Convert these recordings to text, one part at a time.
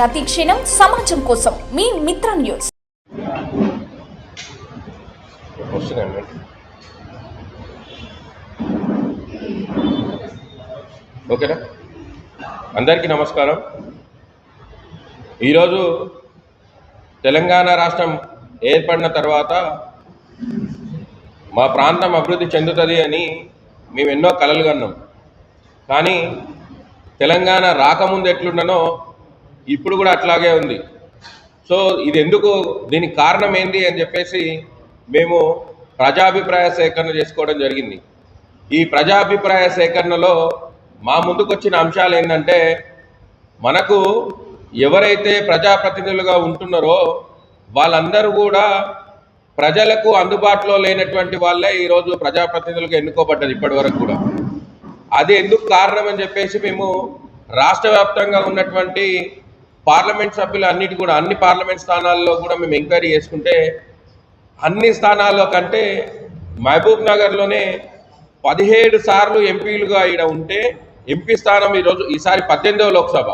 ప్రతి క్షణం సమాజం కోసం మీ మిత్ర న్యూస్. ఓకేనా? అందరికీ నమస్కారం. ఈరోజు తెలంగాణ రాష్ట్రం ఏర్పడిన తర్వాత మా ప్రాంతం అభివృద్ధి చెందుతుంది అని మేము ఎన్నో కలలు కన్నాం కానీ తెలంగాణ రాకముందు ఎట్లుండనో ఇప్పుడు కూడా అట్లాగే ఉంది. సో ఇది ఎందుకు దీనికి కారణం ఏంటి అని చెప్పేసి మేము ప్రజాభిప్రాయ సేకరణ చేసుకోవడం జరిగింది. ఈ ప్రజాభిప్రాయ సేకరణలో మా ముందుకు వచ్చిన అంశాలు ఏంటంటే మనకు ఎవరైతే ప్రజాప్రతినిధులుగా ఉంటున్నారో వాళ్ళందరూ కూడా ప్రజలకు అందుబాటులో లేనటువంటి వాళ్ళే ఈరోజు ప్రజాప్రతినిధులుగా ఎన్నుకోబడ్డది ఇప్పటి వరకు కూడా. అది ఎందుకు కారణం అని చెప్పేసి మేము రాష్ట్ర వ్యాప్తంగా ఉన్నటువంటి పార్లమెంట్ సభ్యులు అన్నిటి కూడా అన్ని పార్లమెంట్ స్థానాల్లో కూడా మేము ఎంక్వైరీ చేసుకుంటే అన్ని స్థానాల్లో కంటే మహబూబ్ నగర్లోనే పదిహేడు సార్లు ఎంపీలుగా ఈడ ఉంటే ఎంపీ స్థానం ఈరోజు ఈసారి పద్దెనిమిదవ లోక్సభ.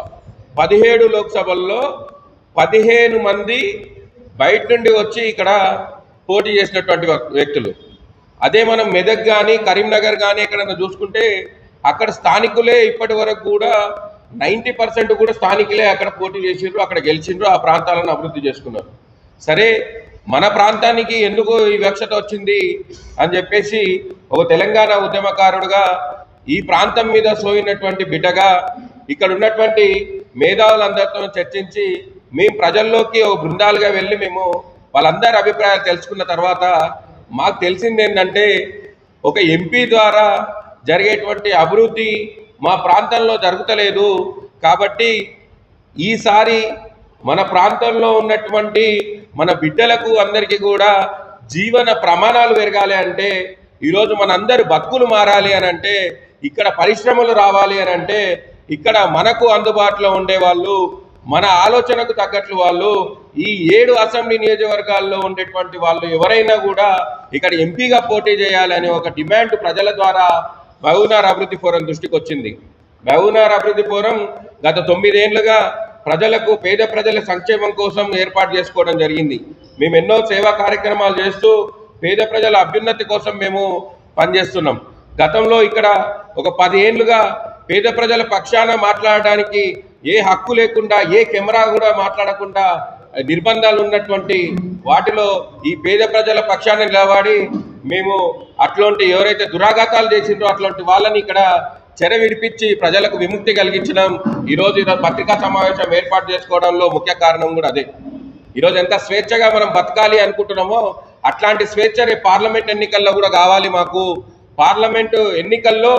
పదిహేడు లోక్సభల్లో పదిహేను మంది బయట నుండి వచ్చి ఇక్కడ పోటీ చేసినటువంటి వ్యక్తులు. అదే మనం మెదక్ కానీ కరీంనగర్ కానీ ఎక్కడైనా చూసుకుంటే అక్కడ స్థానికులే ఇప్పటి వరకు కూడా నైంటీ పర్సెంట్ కూడా స్థానికులే అక్కడ పోటీ చేసిండ్రు అక్కడ గెలిచిండ్రు ఆ ప్రాంతాలను అభివృద్ధి చేసుకున్నారు. సరే మన ప్రాంతానికి ఎందుకు ఈ వివక్షత వచ్చింది అని చెప్పేసి ఒక తెలంగాణ ఉద్యమకారుడుగా ఈ ప్రాంతం మీద సోయినటువంటి బిడ్డగా ఇక్కడ ఉన్నటువంటి మేధావులందరితో చర్చించి మేము ప్రజల్లోకి ఒక బృందాలుగా వెళ్ళి మేము వాళ్ళందరి అభిప్రాయాలు తెలుసుకున్న తర్వాత మాకు తెలిసింది ఏంటంటే ఒక ఎంపీ ద్వారా జరిగేటువంటి అభివృద్ధి మా ప్రాంతంలో జరుగుతలేదు. కాబట్టి ఈసారి మన ప్రాంతంలో ఉన్నటువంటి మన బిడ్డలకు అందరికీ కూడా జీవన ప్రమాణాలు పెరగాలి అంటే ఈరోజు మనందరి బతుకులు మారాలి అని అంటే ఇక్కడ పరిశ్రమలు రావాలి అని అంటే ఇక్కడ మనకు అందుబాటులో ఉండే వాళ్ళు మన ఆలోచనకు తగ్గట్లు వాళ్ళు ఈ ఏడు అసెంబ్లీ నియోజకవర్గాల్లో ఉండేటువంటి వాళ్ళు ఎవరైనా కూడా ఇక్కడ ఎంపీగా పోటీ చేయాలని ఒక డిమాండ్ ప్రజల ద్వారా మహబూనార్ అభివృద్ధి ఫోరం దృష్టికి వచ్చింది. మహబూనార్ అభివృద్ధి ఫోరం గత తొమ్మిదేళ్ళుగా ప్రజలకు పేద ప్రజల సంక్షేమం కోసం ఏర్పాటు చేసుకోవడం జరిగింది. మేము ఎన్నో సేవా కార్యక్రమాలు చేస్తూ పేద ప్రజల అభ్యున్నతి కోసం మేము పనిచేస్తున్నాం. గతంలో ఇక్కడ ఒక పది ఏండ్లుగా పేద ప్రజల పక్షాన మాట్లాడడానికి ఏ హక్కు లేకుండా ఏ కెమెరా కూడా మాట్లాడకుండా నిర్బంధాలు ఉన్నటువంటి వాటిలో ఈ పేద ప్రజల పక్షాన నిలబడి మేము అట్లాంటి ఎవరైతే దురాఘాతాలు చేసిండ్రో అట్లాంటి వాళ్ళని ఇక్కడ చెర విడిపించి ప్రజలకు విముక్తి కలిగించడం ఈరోజు ఈరోజు పత్రికా సమావేశం ఏర్పాటు చేసుకోవడంలో ముఖ్య కారణం కూడా అదే. ఈరోజు ఎంత స్వేచ్ఛగా మనం బతకాలి అనుకుంటున్నామో అట్లాంటి స్వేచ్ఛ రేపు పార్లమెంట్ ఎన్నికల్లో కూడా కావాలి మాకు. పార్లమెంటు ఎన్నికల్లో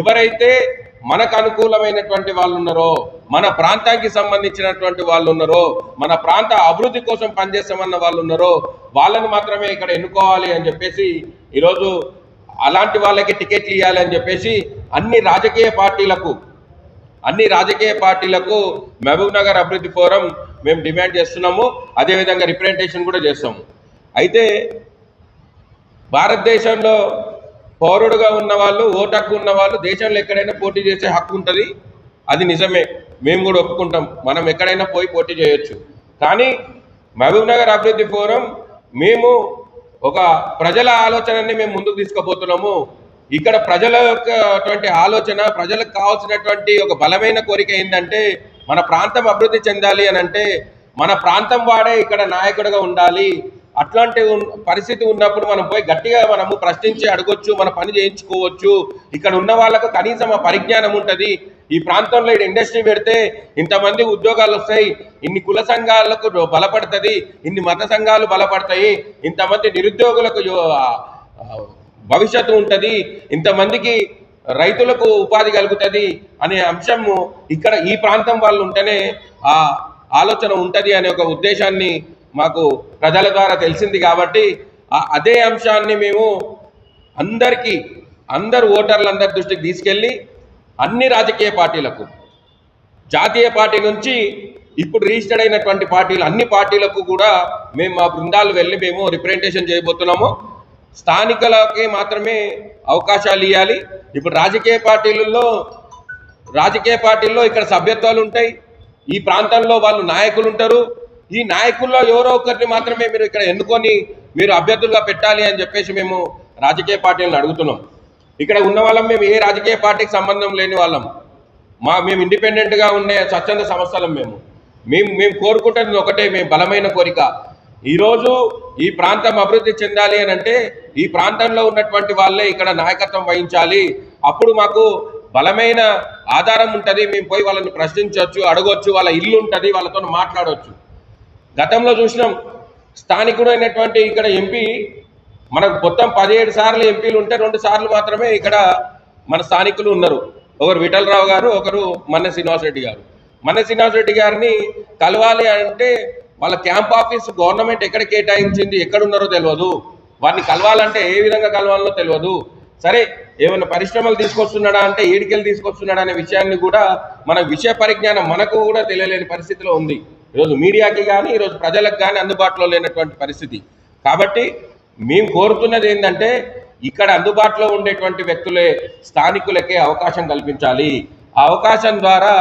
ఎవరైతే మనకు అనుకూలమైనటువంటి వాళ్ళు ఉన్నారో మన ప్రాంతానికి సంబంధించినటువంటి వాళ్ళు ఉన్నారో మన ప్రాంత అభివృద్ధి కోసం పనిచేస్తామన్న వాళ్ళు ఉన్నారో వాళ్ళని మాత్రమే ఇక్కడ ఎన్నుకోవాలి అని చెప్పేసి ఈరోజు అలాంటి వాళ్ళకి టికెట్లు ఇవ్వాలి అని చెప్పేసి అన్ని రాజకీయ పార్టీలకు అన్ని రాజకీయ పార్టీలకు మహబూబ్ నగర్ అభివృద్ధి ఫోరం మేము డిమాండ్ చేస్తున్నాము అదేవిధంగా రిప్రజెంటేషన్ కూడా చేస్తాము. అయితే భారతదేశంలో పౌరుడుగా ఉన్న వాళ్ళు ఓటు హక్కు ఉన్న వాళ్ళు దేశంలో ఎక్కడైనా పోటీ చేసే హక్కు ఉంటుంది. అది నిజమే. మేము కూడా ఒప్పుకుంటాం. మనం ఎక్కడైనా పోయి పోటీ చేయొచ్చు. కానీ మహబూబ్ నగర్ అభివృద్ధి ఫోరం మేము ఒక ప్రజల ఆలోచనని మేము ముందుకు తీసుకుపోతున్నాము. ఇక్కడ ప్రజల యొక్క ఆలోచన ప్రజలకు కావాల్సినటువంటి ఒక బలమైన కోరిక ఏంటంటే మన ప్రాంతం అభివృద్ధి చెందాలి అని అంటే మన ప్రాంతం వాడే ఇక్కడ నాయకుడిగా ఉండాలి. అట్లాంటి పరిస్థితి ఉన్నప్పుడు మనం పోయి గట్టిగా మనము ప్రశ్నించి అడగొచ్చు మన పని చేయించుకోవచ్చు. ఇక్కడ ఉన్న వాళ్ళకు కనీసం ఆ పరిజ్ఞానం ఉంటుంది. ఈ ప్రాంతంలో ఇక్కడ ఇండస్ట్రీ పెడితే ఇంతమంది ఉద్యోగాలు వస్తాయి. ఇన్ని కుల సంఘాలకు బలపడుతుంది ఇన్ని మత సంఘాలు బలపడతాయి. ఇంతమంది నిరుద్యోగులకు భవిష్యత్తు ఉంటుంది. ఇంతమందికి రైతులకు ఉపాధి కలుగుతుంది అనే అంశము ఇక్కడ ఈ ప్రాంతం వాళ్ళు ఉంటేనే ఆ ఆలోచన ఉంటుంది అనే ఒక ఉద్దేశాన్ని మాకు ప్రజల ద్వారా తెలిసింది కాబట్టి ఆ- అదే అంశాన్ని మేము అందరికీ అందరు ఓటర్లందరి దృష్టికి తీసుకెళ్ళి అన్ని రాజకీయ పార్టీలకు జాతీయ పార్టీ నుంచి ఇప్పుడు రిజిస్టర్డ్ అయినటువంటి పార్టీలు అన్ని పార్టీలకు కూడా మేము మా బృందాలు వెళ్ళి మేము రిప్రజెంటేషన్ చేయబోతున్నాము. స్థానికులకి మాత్రమే అవకాశాలు ఇవ్వాలి ఇప్పుడు రాజకీయ పార్టీలలో రాజకీయ పార్టీల్లో ఇక్కడ సభ్యత్వాలు ఉంటాయి. ఈ ప్రాంతంలో వాళ్ళు నాయకులు ఉంటారు. ఈ నాయకుల్లో ఎవరో ఒకరిని మాత్రమే మీరు ఇక్కడ ఎన్నుకొని మీరు అభ్యర్థులుగా పెట్టాలి అని చెప్పేసి మేము రాజకీయ పార్టీలను అడుగుతున్నాం. ఇక్కడ ఉన్న వాళ్ళం మేము ఏ రాజకీయ పార్టీకి సంబంధం లేని వాళ్ళం. మా మేము ఇండిపెండెంట్గా ఉండే స్వచ్ఛంద సంస్థలం మేము. మేము మేము కోరుకుంటున్నది ఒకటే మేము బలమైన కోరిక. ఈరోజు ఈ ప్రాంతం అభివృద్ధి చెందాలి అని అంటే ఈ ప్రాంతంలో ఉన్నటువంటి వాళ్ళే ఇక్కడ నాయకత్వం వహించాలి. అప్పుడు మాకు బలమైన ఆధారం ఉంటుంది. మేము పోయి వాళ్ళని ప్రశ్నించవచ్చు అడగొచ్చు వాళ్ళ ఇల్లు ఉంటుంది వాళ్ళతో మాట్లాడవచ్చు గతంలో చూసినాం స్థానికుడైనటువంటి ఇక్కడ ఎంపీ మనకు మొత్తం పదిహేడు సార్లు ఎంపీలు ఉంటే రెండు సార్లు మాత్రమే ఇక్కడ మన స్థానికులు ఉన్నారు. ఒకరు విఠలరావు గారు ఒకరు మన్న శ్రీనివాసరెడ్డి గారు. మన్న శ్రీనివాసరెడ్డి గారిని కలవాలి అంటే వాళ్ళ క్యాంప్ ఆఫీస్ గవర్నమెంట్ ఎక్కడ కేటాయించింది ఎక్కడున్నారో తెలియదు. వారిని కలవాలంటే ఏ విధంగా కలవాలో తెలియదు. సరే ఏమైనా పరిశ్రమలు తీసుకొస్తున్నాడా అంటే ఏడికెళ్ళి తీసుకొస్తున్నాడా అనే విషయాన్ని కూడా మన విషయ పరిజ్ఞానం మనకు కూడా తెలియలేని పరిస్థితిలో ఉంది. ఈరోజు మీడియాకి కానీ ఈరోజు ప్రజలకు కానీ అందుబాటులో లేనటువంటి పరిస్థితి. కాబట్టి మేము కోరుతున్నది ఏంటంటే ఇక్కడ అందుబాటులో ఉండేటువంటి వ్యక్తులే స్థానికులకే అవకాశం కల్పించాలి. ఆ అవకాశం ద్వారా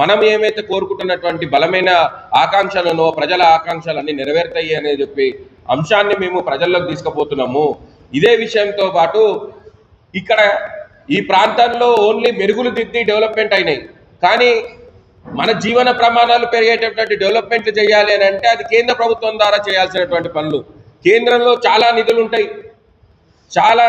మనం ఏమైతే కోరుకుంటున్నటువంటి బలమైన ఆకాంక్షలను ప్రజల ఆకాంక్షలన్నీ నెరవేరుతాయి అనే చెప్పి అంశాన్ని మేము ప్రజల్లోకి తీసుకుపోతున్నాము. ఇదే విషయంతో పాటు ఇక్కడ ఈ ప్రాంతంలో ఓన్లీ మెరుగులు దిద్ది డెవలప్మెంట్ అయినాయి. కానీ మన జీవన ప్రమాణాలు పెరిగేటటువంటి డెవలప్మెంట్ చేయాలి అని అంటే అది కేంద్ర ప్రభుత్వం ద్వారా చేయాల్సినటువంటి పనులు. కేంద్రంలో చాలా నిధులు ఉంటాయి. చాలా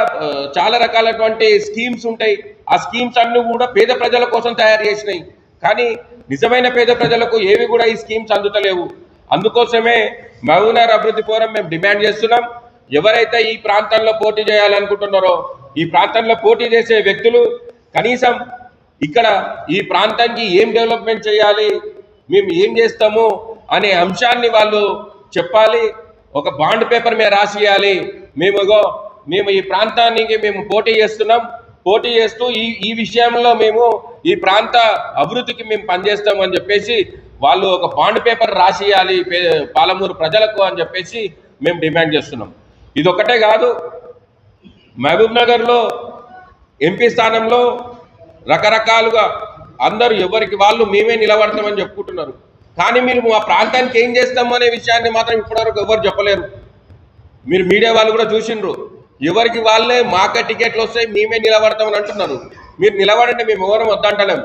చాలా రకాలటువంటి స్కీమ్స్ ఉంటాయి. ఆ స్కీమ్స్ అన్ని కూడా పేద ప్రజల కోసం తయారు చేసినాయి. కానీ నిజమైన పేద ప్రజలకు ఏవి కూడా ఈ స్కీమ్స్ అందుతలేవు. అందుకోసమే మహబూబ్నగర్ అభివృద్ధి ఫోరం మేము డిమాండ్ చేస్తున్నాం. ఎవరైతే ఈ ప్రాంతంలో పోటీ చేయాలనుకుంటున్నారో ఈ ప్రాంతంలో పోటీ చేసే వ్యక్తులు కనీసం ఇక్కడ ఈ ప్రాంతానికి ఏం డెవలప్మెంట్ చేయాలి మేము ఏం చేస్తాము అనే అంశాన్ని వాళ్ళు చెప్పాలి ఒక బాండ్ పేపర్ మీద రాసియాలి. మేము మేము ఈ ప్రాంతానికి మేము పోటీ చేస్తున్నాం. పోటీ చేస్తూ ఈ ఈ విషయంలో మేము ఈ ప్రాంత అభివృద్ధికి మేము పనిచేస్తాం అని చెప్పేసి వాళ్ళు ఒక బాండ్ పేపర్ రాసియాలి పే- పాలమూరు ప్రజలకు అని చెప్పేసి మేము డిమాండ్ చేస్తున్నాం. ఇది ఒకటే కాదు మహబూబ్ నగర్లో ఎంపీ స్థానంలో రకరకాలుగా అందరూ ఎవరికి వాళ్ళు మేమే నిలబడతామని చెప్పుకుంటున్నారు. కానీ మీరు మా ప్రాంతానికి ఏం చేస్తాము అనే విషయాన్ని మాత్రం ఇప్పటివరకు ఎవరు చెప్పలేరు. మీరు మీడియా వాళ్ళు కూడా చూసిండ్రు. ఎవరికి వాళ్ళే మాకే టికెట్లు వస్తాయి మేమే నిలబడతామని అంటున్నారు. మీరు నిలబడండి మేము ఎవరం వద్దంటలేం.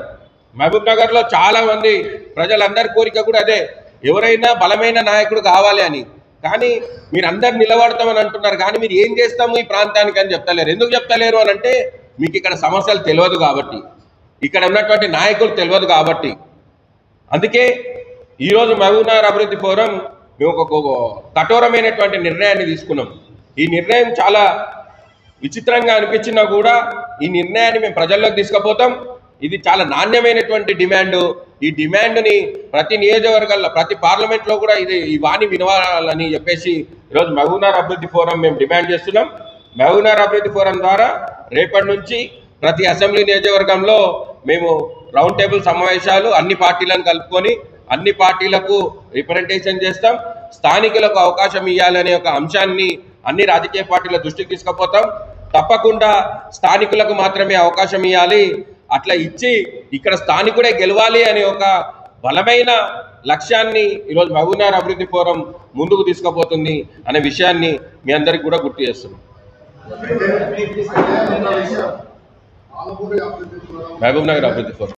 మహబూబ్ నగర్లో చాలామంది ప్రజలందరి కోరిక కూడా అదే. ఎవరైనా బలమైన నాయకుడు కావాలి అని. కానీ మీరు అందరు నిలబడతామని అంటున్నారు. కానీ మీరు ఏం చేస్తాము ఈ ప్రాంతానికి అని చెప్తలేరు. ఎందుకు చెప్తలేరు అని అంటే మీకు ఇక్కడ సమస్యలు తెలియదు కాబట్టి. ఇక్కడ ఉన్నటువంటి నాయకులు తెలియదు కాబట్టి. అందుకే ఈరోజు మహబూబ్నగర్ అభివృద్ధి ఫోరం మేము ఒక కఠోరమైనటువంటి నిర్ణయాన్ని తీసుకున్నాం. ఈ నిర్ణయం చాలా విచిత్రంగా అనిపించినా కూడా ఈ నిర్ణయాన్ని మేము ప్రజల్లోకి తీసుకుపోతాం. ఇది చాలా నాణ్యమైనటువంటి డిమాండ్. ఈ డిమాండ్ని ప్రతి నియోజకవర్గాల్లో ప్రతి పార్లమెంట్లో కూడా ఇది ఈ వాణి వినవాలని చెప్పేసి ఈరోజు మహబూబ్నగర్ అభివృద్ధి ఫోరం మేము డిమాండ్ చేస్తున్నాం. మహబూబ్నగర్ అభివృద్ధి ఫోరం ద్వారా రేపటి నుంచి ప్రతి అసెంబ్లీ నియోజకవర్గంలో మేము రౌండ్ టేబుల్ సమావేశాలు అన్ని పార్టీలను కలుపుకొని అన్ని పార్టీలకు రిప్రజెంటేషన్ చేస్తాం. స్థానికులకు అవకాశం ఇవ్వాలనే ఒక అంశాన్ని అన్ని రాజకీయ పార్టీల దృష్టికి తీసుకుపోతాం. తప్పకుండా స్థానికులకు మాత్రమే అవకాశం ఇవ్వాలి. అట్లా ఇచ్చి ఇక్కడ స్థానికుడే గెలవాలి అనే ఒక బలమైన లక్ష్యాన్ని ఈరోజు మహబూబ్నగర్ అభివృద్ధి ఫోరం ముందుకు తీసుకుపోతుంది అనే విషయాన్ని మీ అందరికి కూడా గుర్తు చేస్తున్నాం. మహబూబ్ నగర్ అభివృద్ధి ఫోరం